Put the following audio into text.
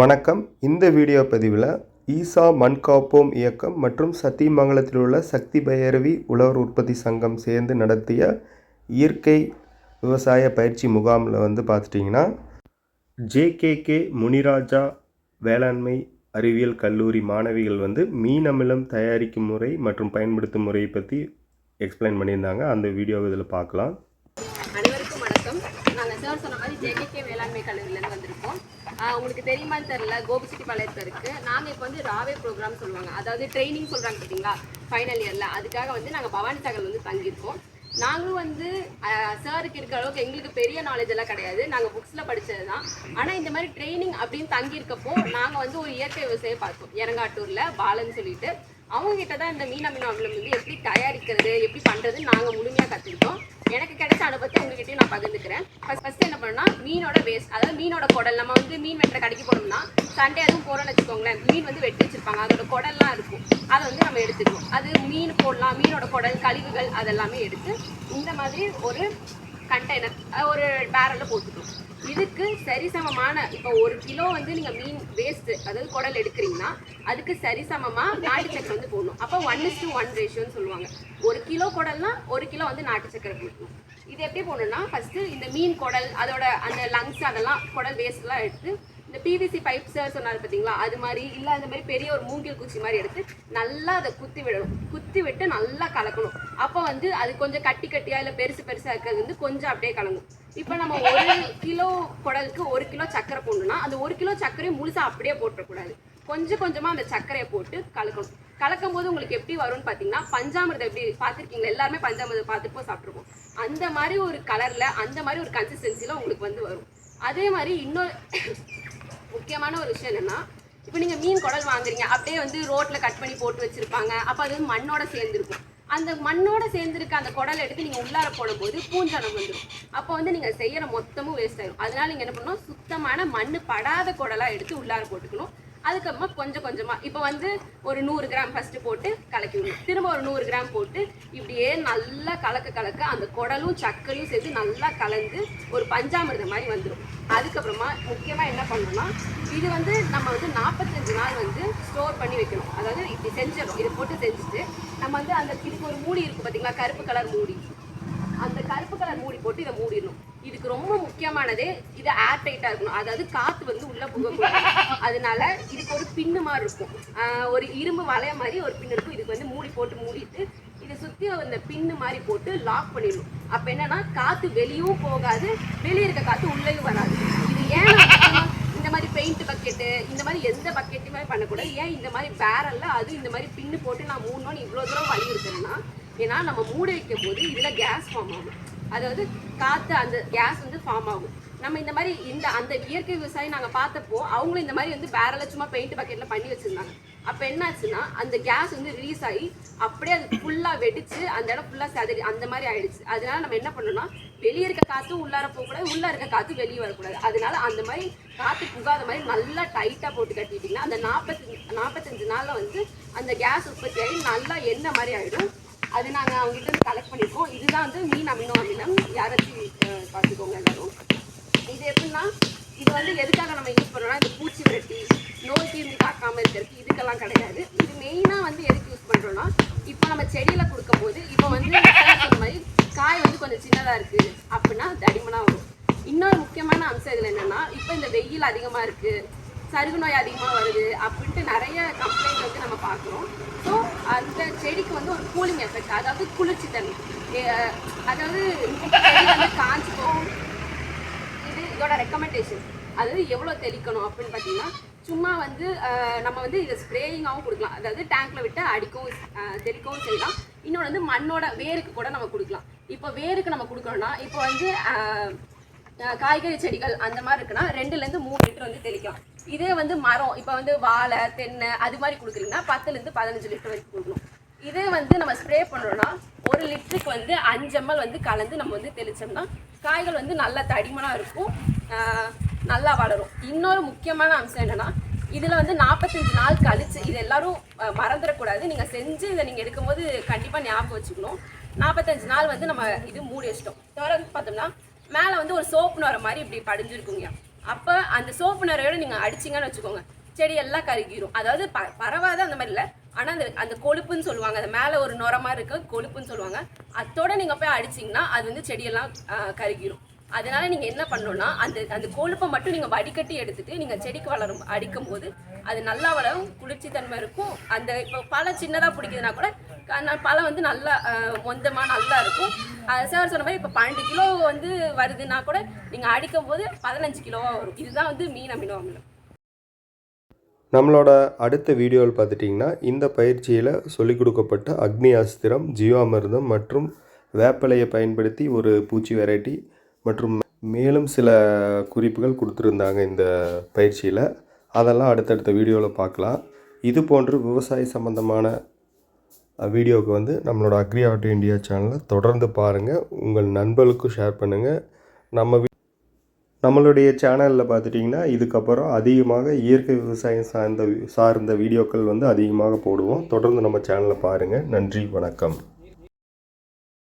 வணக்கம். இந்த வீடியோ பதிவில் ஈசா மண் காப்போம் இயக்கம் மற்றும் சத்தியமங்கலத்தில் உள்ள சக்தி பைரவி உழவர் உற்பத்தி சங்கம் சேர்ந்து நடத்திய இயற்கை விவசாய பயிற்சி முகாமில் வந்து பார்த்துட்டிங்கன்னா ஜேகேகே முனிராஜா வேளாண்மை அறிவியல் கல்லூரி மாணவிகள் வந்து மீன் அமிலம் தயாரிக்கும் முறை மற்றும் பயன்படுத்தும் முறையை பற்றி எக்ஸ்பிளைன் பண்ணியிருந்தாங்க. அந்த வீடியோவை இதில் பார்க்கலாம். வணக்கம். நாங்கள் சார் சொன்ன மாதிரி ஜேகேகே வேளாண்மை கல்லூரியிலேருந்து வந்திருக்கோம். உங்களுக்கு தெரியுமான்னு தெரில கோபிச்செட்டிப்பாளையத்தில் இருக்குது நாங்கள் இப்போ வந்து ராவே ப்ரோக்ராம் சொல்லுவாங்க. அதாவது ட்ரைனிங் சொல்கிறாங்க பார்த்தீங்களா ஃபைனல் இயரில் அதுக்காக வந்து நாங்கள் பவானி சாகர் வந்து தங்கியிருக்கோம். நாங்களும் வந்து சாருக்கு இருக்கிற அளவுக்கு எங்களுக்கு பெரிய நாலேஜ் எல்லாம் கிடையாது. நாங்கள் புக்ஸில் படித்தது தான் ஆனால் இந்த மாதிரி ட்ரைனிங் அப்படின்னு தங்கியிருக்கப்போ நாங்கள் வந்து ஒரு இயற்கை விவசாயம் பார்த்தோம். இறங்காட்டூரில் பாலன்னு சொல்லிட்டு. அவங்க கிட்ட தான் இந்த மீன் அமினோ அமிலம் வந்து எப்படி தயாரிக்கிறது எப்படி பண்ணுறதுன்னு நாங்கள் முழுமையாக கற்றுக்கிட்டோம் எனக்கு கிடைச்ச அனுபவத்தை உங்ககிட்டயும் நான் பகிர்ந்துக்கிறேன். ஃபர்ஸ்ட் ஃபர்ஸ்ட் என்ன பண்ணோம்னா மீனோட வேஸ்ட் அதாவது மீனோட குடல் நம்ம வந்து மீன் வெட்டுற கடைக்கு போனோம்னா சண்டே அதுவும் போறோம்னு வச்சுக்கோங்களேன். மீன் வந்து வெட்டி வச்சிருப்பாங்க. அதோட குடல்லாம் இருக்கும். அதை வந்து நம்ம எடுத்துக்கணும் அது மீன் போடலாம் மீனோட குடல் கழிவுகள் அதெல்லாமே எடுத்து இந்த மாதிரி ஒரு கண்டெய்னர் ஒரு பேரலில் போட்டுக்கணும் இதுக்கு சரிசமமான இப்போ ஒரு கிலோ வந்து நீங்கள் மீன் வேஸ்ட் அதாவது குடல் எடுக்கிறீங்கன்னா அதுக்கு சரிசமமாக நாட்டு சக்கரை வந்து போடணும். அப்போ ஒன் இஸ் டூ ஒன் ரேஷியோன்னு சொல்லுவாங்க. ஒரு கிலோ குடல்னா ஒரு கிலோ வந்து நாட்டு சக்கரை போடணும். இது எப்படி போடணும்னா ஃபஸ்ட்டு இந்த மீன் குடல் அதோட அந்த லங்ஸ் அதெல்லாம் குடல் வேஸ்ட்லாம் எடுத்து இந்த பிவிசி பைப் சார் சொன்னார் பார்த்தீங்களா அது மாதிரி இல்லை அந்த மாதிரி பெரிய ஒரு மூங்கில் குச்சி மாதிரி எடுத்து நல்லா அதை குத்தி விடணும். குத்தி விட்டு நல்லா கலக்கணும். அப்போ வந்து அது கொஞ்சம் கட்டி கட்டியாக இல்லை பெருசு பெருசாக இருக்கிறது வந்து கொஞ்சம் அப்படியே கலங்கும். இப்போ நம்ம ஒரு கிலோ குடலுக்கு ஒரு கிலோ சர்க்கரை போடணும்னா அந்த ஒரு கிலோ சர்க்கரையும் முழுசாக அப்படியே போட்டுறக்கூடாது. கொஞ்சம் கொஞ்சமாக அந்த சர்க்கரையை போட்டு கலக்கணும். கலக்கும் போது உங்களுக்கு எப்படி வரும்னு பார்த்தீங்கன்னா பஞ்சாமிரதம் எப்படி பார்த்துருக்கீங்களா? எல்லாருமே பஞ்சாமிரதம் பார்த்துப்போம் சாப்பிட்ருப்போம் அந்த மாதிரி ஒரு கலரில் அந்த மாதிரி ஒரு கன்சிஸ்டன்சியில் உங்களுக்கு வந்து வரும். அதே மாதிரி இன்னொரு முக்கியமான ஒரு விஷயம் என்னன்னா இப்போ நீங்கள் மீன் குடல் வாங்குறீங்க அப்படியே வந்து ரோட்டில் கட் பண்ணி போட்டு வச்சுருப்பாங்க. அப்போ அது வந்து மண்ணோட சேர்ந்துருக்கும் அந்த மண்ணோட சேர்ந்துருக்க அந்த குடலை எடுத்து நீங்கள் உள்ளார போடும்போது பூஞ்சானம் வந்துடும் அப்போ வந்து நீங்கள் செய்கிற மொத்தமும் வேஸ்ட் ஆயிடும் அதனால நீங்கள் என்ன பண்ணணும்? சுத்தமான மண் படாத குடலாக எடுத்து உள்ளார போட்டுக்கணும். அதுக்கப்புறமா கொஞ்சம் கொஞ்சமாக இப்போ வந்து ஒரு நூறு கிராம் ஃபஸ்ட்டு போட்டு கலக்கி விடணும் திரும்ப ஒரு நூறு கிராம் போட்டு இப்படியே நல்லா கலக்க கலக்க அந்த குடலும் சக்கரையும் சேர்த்து நல்லா கலந்து ஒரு பஞ்சாமிர்தம் மாதிரி வந்துடும் அதுக்கப்புறமா முக்கியமாக என்ன பண்ணணும்னா இது வந்து நம்ம வந்து நாற்பத்தஞ்சு நாள் வந்து ஸ்டோர் பண்ணி வைக்கணும். அதாவது இப்படி செஞ்சிடணும். இதை போட்டு செஞ்சுட்டு நம்ம வந்து அந்த இதுக்கு ஒரு மூடி இருக்குது பார்த்தீங்களா கருப்பு கலர் மூடி. அந்த கருப்பு கலர் மூடி போட்டு இதை மூடிடணும். இதுக்கு ரொம்ப முக்கியமானதே இது ஏர் டைட்டாக இருக்கணும். அதாவது காற்று வந்து உள்ளே புகக்கூடாது. அதனால இதுக்கு ஒரு பின்னு மாதிரி இருக்கும். ஒரு இரும்பு வளைய மாதிரி ஒரு பின் இருக்கும். இதுக்கு வந்து மூடி போட்டு மூடிட்டு இதை சுற்றி அந்த பின்னு மாதிரி போட்டு லாக் பண்ணிடணும். அப்போ என்னன்னா காற்று வெளியும் போகாது வெளியே இருக்க காற்று உள்ளேயும் வராது. இது ஏன் இந்த மாதிரி பெயிண்ட் பக்கெட்டு இந்த மாதிரி எந்த பக்கெட்டுமே பண்ணக்கூடாது. ஏன் இந்த மாதிரி பேரல்ல அது இந்த மாதிரி பின்னு போட்டு நான் மூணு இவ்வளோ தூரம் வழி ஏன்னா நம்ம மூடி வைக்கும் போது இதில் கேஸ் ஃபார்ம் ஆகும். அதாவது காற்று அந்த கேஸ் வந்து ஃபார்ம் ஆகும். நம்ம இந்த மாதிரி இந்த அந்த இயற்கை விவசாயம் நாங்கள் பார்த்தப்போ அவங்களும் இந்த மாதிரி வந்து பேரலை சும்மா பெயிண்ட் பக்கெட்டில் பண்ணி வச்சுருந்தாங்க. அப்போ என்னாச்சுன்னா அந்த கேஸ் வந்து ரிலீஸ் ஆகி அப்படியே அது ஃபுல்லாக வெடிச்சு அந்த இடம் ஃபுல்லாக சதறி அந்த மாதிரி ஆயிடுச்சு. அதனால நம்ம என்ன பண்ணணும்னா வெளியே இருக்க காற்று உள்ளார போகக்கூடாது உள்ளே இருக்க காற்று வெளியே வரக்கூடாது. அதனால அந்த மாதிரி காற்று புகாத மாதிரி நல்லா டைட்டாக போட்டு கட்டிட்டிங்கன்னா அந்த நாற்பத்தஞ்சு நாற்பத்தஞ்சு நாளில் வந்து அந்த கேஸ் உற்பத்தி ஆகி நல்லா எண்ணெய் மாதிரி ஆகிடும் அது நாங்கள் அவங்ககிட்ட கலெக்ட் பண்ணியிருக்கோம் இதுதான் வந்து மீன் அமினோ அமிலம் யாராச்சும் பார்த்துக்கோங்க எல்லாரும். இது எப்படின்னா இது வந்து எதுக்காக நம்ம யூஸ் பண்ணுறோம்னா இந்த பூச்சி விரட்டி நோய் தீர்ந்து காக்காமல் இருக்கிறதுக்கு இதுக்கெல்லாம் கிடையாது. இது மெயினாக வந்து எதுக்கு யூஸ் பண்ணுறோன்னா இப்போ நம்ம செடியில் கொடுக்கும்போது இப்போ வந்து சொன்ன மாதிரி காய் வந்து கொஞ்சம் சின்னதாக இருக்குது அப்படின்னா தடிமனாக வரும். இன்னொரு முக்கியமான அம்சம் இதில் என்னென்னா இப்போ இந்த வெயில் அதிகமாக இருக்குது சருகு நோய் அதிகமாக வருது அப்படின்ட்டு நிறைய கம்ப்ளைண்ட் வந்து நம்ம பார்க்குறோம். ஸோ அந்த செடிக்கு வந்து ஒரு கூலிங் எஃபெக்ட் அதாவது குளிர்ச்சி தன்மை அதாவது செடி வந்து காஞ்சி போகும் இது இதோட ரெக்கமெண்டேஷன் அதாவது எவ்வளோ தெளிக்கணும் அப்படின்னு பார்த்தீங்கன்னா சும்மா வந்து நம்ம வந்து இதை ஸ்ப்ரேயிங்காகவும் கொடுக்கலாம். அதாவது டேங்க்ல விட்டு அடிக்கவும் தெளிக்கவும் செய்யலாம். இன்னொன்று வந்து மண்ணோட வேருக்கு கூட நம்ம கொடுக்கலாம். இப்போ வேருக்கு நம்ம கொடுக்கணும்னா இப்போ வந்து காய்கறி செடிகள் அந்த மாதிரி இருக்குன்னா ரெண்டுலேருந்து மூணு லிட்டர் வந்து தெளிக்கலாம். இதே வந்து மரம் இப்போ வந்து வாழை தென்னை அது மாதிரி கொடுக்குறீங்கன்னா பத்துலேருந்து பதினஞ்சு லிட்டர் வரைக்கும் கொடுக்கணும். இதே வந்து நம்ம ஸ்ப்ரே பண்ணுறோன்னா ஒரு லிட்டருக்கு வந்து அஞ்சு எம்எல் வந்து கலந்து நம்ம வந்து தெளிச்சோம்னா காய்கள் வந்து நல்லா தடிமனாக இருக்கும் நல்லா வளரும். இன்னொரு முக்கியமான அம்சம் என்னன்னா இதில் வந்து நாற்பத்தஞ்சு நாள் கழிச்சு இது எல்லாரும் மறந்துடக்கூடாது. நீங்கள் செஞ்சு இதை நீங்கள் எடுக்கும்போது கண்டிப்பாக ஞாபகம் வச்சுக்கணும். நாற்பத்தஞ்சு நாள் வந்து நம்ம இது மூடி வச்சிட்டோம். திறந்து பார்த்தோம்னா மேலே வந்து ஒரு சோப்பு வர மாதிரி இப்படி படிஞ்சிருக்குங்க. அப்போ அந்த சோப்பு நிறையோட நீங்கள் அடிச்சிங்கன்னு வச்சுக்கோங்க. செடி எல்லாம் கருகிரும். அதாவது ப பரவாத அந்த மாதிரி இல்லை. ஆனால் அந்த அந்த கொழுப்புன்னு சொல்லுவாங்க. அது மேலே ஒரு நுரமாக இருக்குது கொழுப்புன்னு சொல்லுவாங்க. அதோட நீங்கள் போய் அடிச்சிங்கன்னா அது வந்து செடியெல்லாம் கருகிரும். அதனால நீங்கள் என்ன பண்ணணும்னா அந்த அந்த கொழுப்பை மட்டும் நீங்கள் வடிகட்டி எடுத்துட்டு நீங்கள் செடிக்கு வளரும் அடிக்கும் போது அது நல்லா வளரும் குளிர்ச்சி தன்மை இருக்கும். அந்த இப்போ பழம் சின்னதாக பிடிக்குதுன்னா கூட க- பழம் வந்து நல்லா மொந்தமாக நல்லா இருக்கும். சார் சொன்ன மாதிரி இப்போ பன்னெண்டு கிலோ வந்து வருதுன்னா கூட நீங்கள் அடிக்கும் போது பதினஞ்சு கிலோவாக வரும். இதுதான் வந்து மீன் அமினோ அமிலம். நம்மளோட அடுத்த வீடியோவில் பார்த்துட்டிங்கன்னா இந்த பயிற்சியில் சொல்லிக் கொடுக்கப்பட்ட அக்னி அஸ்திரம் ஜீவாமிர்தம் மற்றும் வேப்பிலையை பயன்படுத்தி ஒரு பூச்சி வெரைட்டி மற்றும் மேலும் சில குறிப்புகள் கொடுத்துருந்தாங்க இந்த பயிற்சியில். அதெல்லாம் அடுத்தடுத்த வீடியோவில் பார்க்கலாம். இது போன்று விவசாய சம்பந்தமான வீடியோவுக்கு வந்து நம்மளோட அக்ரி ஆட்டோ இந்தியா சேனலை தொடர்ந்து பாருங்கள் உங்கள் நண்பர்களுக்கும் ஷேர் பண்ணுங்கள் நம்ம வீ- நம்மளுடைய சேனலில் பார்த்துட்டிங்கன்னா இதுக்கப்புறம் அதிகமாக இயற்கை விவசாயம் சார்ந்த சார்ந்த வீடியோக்கள் வந்து அதிகமாக போடுவோம். தொடர்ந்து நம்ம சேனலை பாருங்கள் நன்றி வணக்கம்.